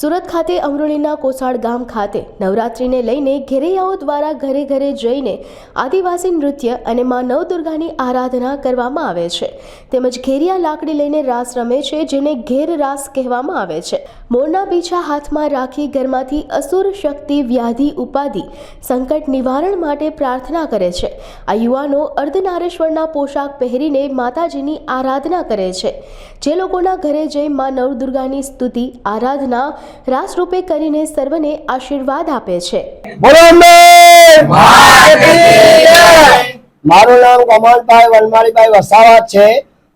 સુરત ખાતે અમરોલીના કોસાડ ગામ ખાતે નવરાત્રિને લઈને ઘેરૈયાઓ દ્વારા ઘરે ઘરે જઈને આદિવાસી નૃત્ય અને મા નવદુર્ગાની આરાધના કરવામાં આવે છે. તેમજ ઘેરિયા લાકડી લઈને રાસ રમે છે, જેને ઘેર રાસ કહેવામાં આવે છે. મોરના પીછા હાથમાં રાખી ઘરમાંથી અસુર શક્તિ, વ્યાધિ, ઉપાધિ, સંકટ નિવારણ માટે પ્રાર્થના કરે છે. આ યુવાનો અર્ધનારેશ્વરના પોશાક પહેરીને માતાજીની આરાધના કરે છે. જે લોકોના ઘરે જઈ મા નવદુર્ગાની સ્તુતિ, આરાધના રાસ કરીને સર્વને આશીર્વાદ આપે છે. મારું નામ કમલભાઈ વનમાળીભાઈ વસાવા છે.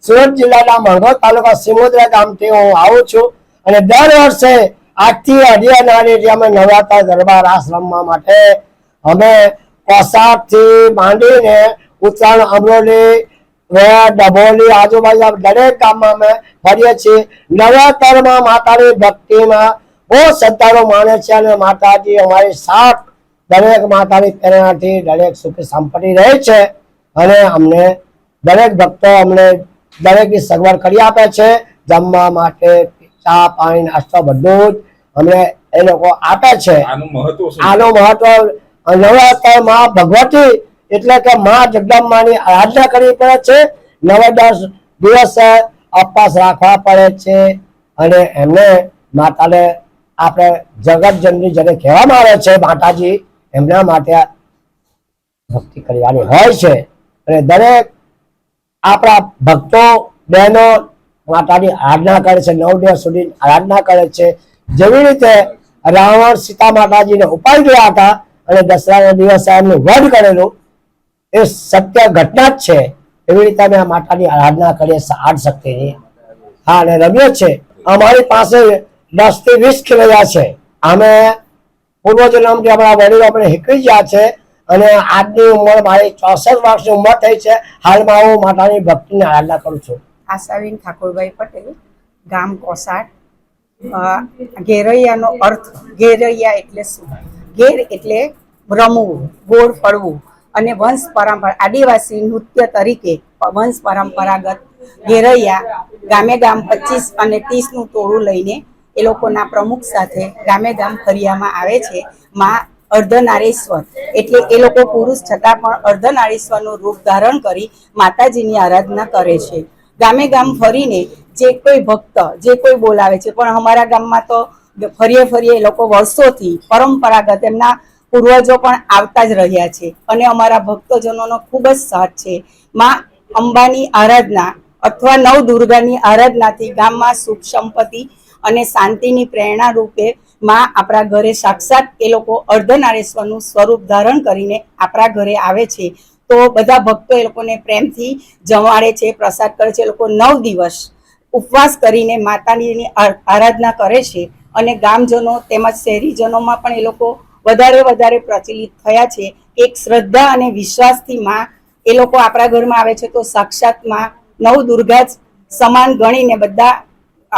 સુરત જિલ્લાના મણગોદ તાલુકા સિમોદરા ગામથી હું આવું છું અને દર વર્ષે આજથી અઢિયા નાળી અમે નવરાત્ર ગરબા રાસ રમવા માટે અમે કોસાડથી માંડીને ઉત્તરાયણ, અમરોલી ડભોલી આજુબાજુ દરેક ગામમાં અમે ફરીએ છીએ. નવરાત્રમાં માતાની ભક્તિમાં બહુ શ્રદ્ધાળુ માને છે અને માતાજી અમારી સાથ દરેક માતાની પ્રેરણાથી દરેક સુખી સંપત્તિ રહે છે અને અમને દરેક ભક્તો અમને દરેકની સગવડ કરી આપે છે. જમવા માટે ચા પાણી નાસ્તો બધું જ અમને એ લોકો આપે છે. આનું મહત્વ નવરાત્ર આનું ભગવતી એટલે કે મા જગદંબાની આરાધના કરવી પડે છે. નવ દસ દિવસ અપવાસ રાખવા પડે છે અને એમને માતાને આપણે જગત જનની જેને કહેવામાં આવે છે માતાજી, એમના માટે ભક્તિ કરવાની હોય છે. અને દરેક આપણા ભક્તો, બહેનો માતાની આરાધના કરે છે, નવ દિવસ સુધી આરાધના કરે છે. જેવી રીતે રાવણ સીતા માતાજીને ઉપાડી ગયા હતા અને દસરાના દિવસે એમનું વધ કરેલું, એ સત્ય ઘટના જ છે. એવી રીતે અમે આ માતાની આરાધના કરીએ આઠ શક્તિની. હા, અને રમીએ છે. અમારી પાસે દસથી વીસ ખેલૈયા છે. અમે પૂર્વજન્મથી અમારા વડીલો આપણે હીકળી ગયા છે અને આજની ઉંમર મારી ચોસઠ વર્ષની ઉંમર થઈ છે. હાલમાં હું માતાની ભક્તિની આરાધના કરું છું. આશાબેન ઠાકોરભાઈ પટેલ, ગામ કોસાટ ઘેરૈયાનો અર્થ ઘેરૈયા એટલે શું? ઘેર એટલે રમવું, ગોળ ફરવું અને વંશ પરંપરા, આદિવાસી નૃત્ય તરીકે વંશ પરંપરાગત ઘેરૈયા ગામે ગામ પચીસ અને ત્રીસનું ટોળું લઈને એ લોકોના પ્રમુખ સાથે ગામે ગામ ફરિયામાં આવે છે, માં અર્ધનારેશ્વર. એટલે એ લોકો પુરુષ છતાં પણ અર્ધનારેશ્વરનું રૂપ ધારણ કરી માતાજીની આરાધના કરે છે. ગામે ગામ ફરીને જે કોઈ ભક્ત, જે કોઈ બોલાવે છે, પણ અમારા ગામમાં તો ફરીએ ફરીએ એ લોકો વર્ષોથી પરંપરાગત એમના પૂર્વજો પણ આવતા જ રહ્યા છે. અને અમારા ભક્તજનોનો ખૂબ જ સાથ છે. માં અંબાની આરાધના અથવા નવ દુર્ગાની આરાધનાથી ગામમાં સુખ સંપત્તિ અને શાંતિની પ્રેરણા રૂપે માં આપણા ઘરે સાક્ષાત એ લોકો અર્ધનારેશ્વરનું સ્વરૂપ ધારણ કરીને આપણા ઘરે આવે છે. તો બધા ભક્તો એ લોકોને પ્રેમથી જમાડે છે, પ્રસાદ કરે છે. એ લોકો નવ દિવસ ઉપવાસ કરીને માતાજીની આરાધના કરે છે અને ગામજનો તેમજ શહેરીજનોમાં પણ એ લોકો વધારે વધારે પ્રચલિત થયા છે. એક શ્રદ્ધા અને વિશ્વાસથી માં એ લોકો આપણા ઘરમાં આવે છે. તો સાક્ષાતમાં નવ દુર્ગા સમાન ગણીને બધા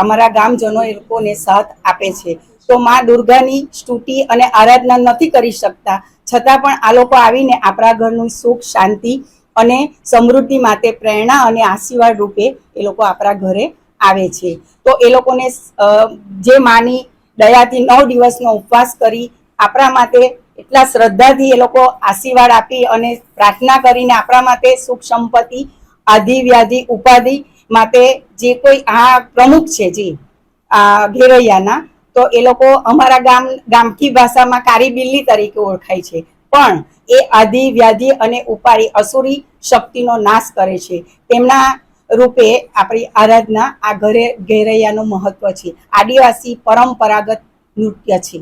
અમારા ગામજનો એ લોકોને સાથ આપે છે. તો માં દુર્ગાની સ્તુતિ અને આરાધના નથી કરી શકતા. છતાં પણ આ લોકો આવીને આપણા ઘરનું સુખ, શાંતિ અને સમૃદ્ધિ માટે પ્રેરણા અને આશીર્વાદ રૂપે એ લોકો આપણા ઘરે આવે છે. તો એ લોકોને જે માની દયાથી નવ દિવસનો ઉપવાસ કરી આપણા માટે એટલા શ્રદ્ધાથી એ લોકો આશીર્વાદ આપી અને પ્રાર્થના કરીને આપણા માટે સુખ, સંપત્તિ, આધિ વ્યાધિ, ઉપાધિ માટે જે કોઈ આ પ્રમુખ છે જે, આ ઘેરૈયાના, તો એ લોકો અમારા ગામ, ગામઠી ભાષામાં કારી બિલ્લી તરીકે ઓળખાય છે. પણ એ આધિ વ્યાધિ અને ઉપારી અસુરી શક્તિનો નાશ કરે છે. તેમના રૂપે આપણી આરાધના આ ઘરે, ઘેરૈયાનું મહત્વ છે. આદિવાસી પરંપરાગત નૃત્ય છે.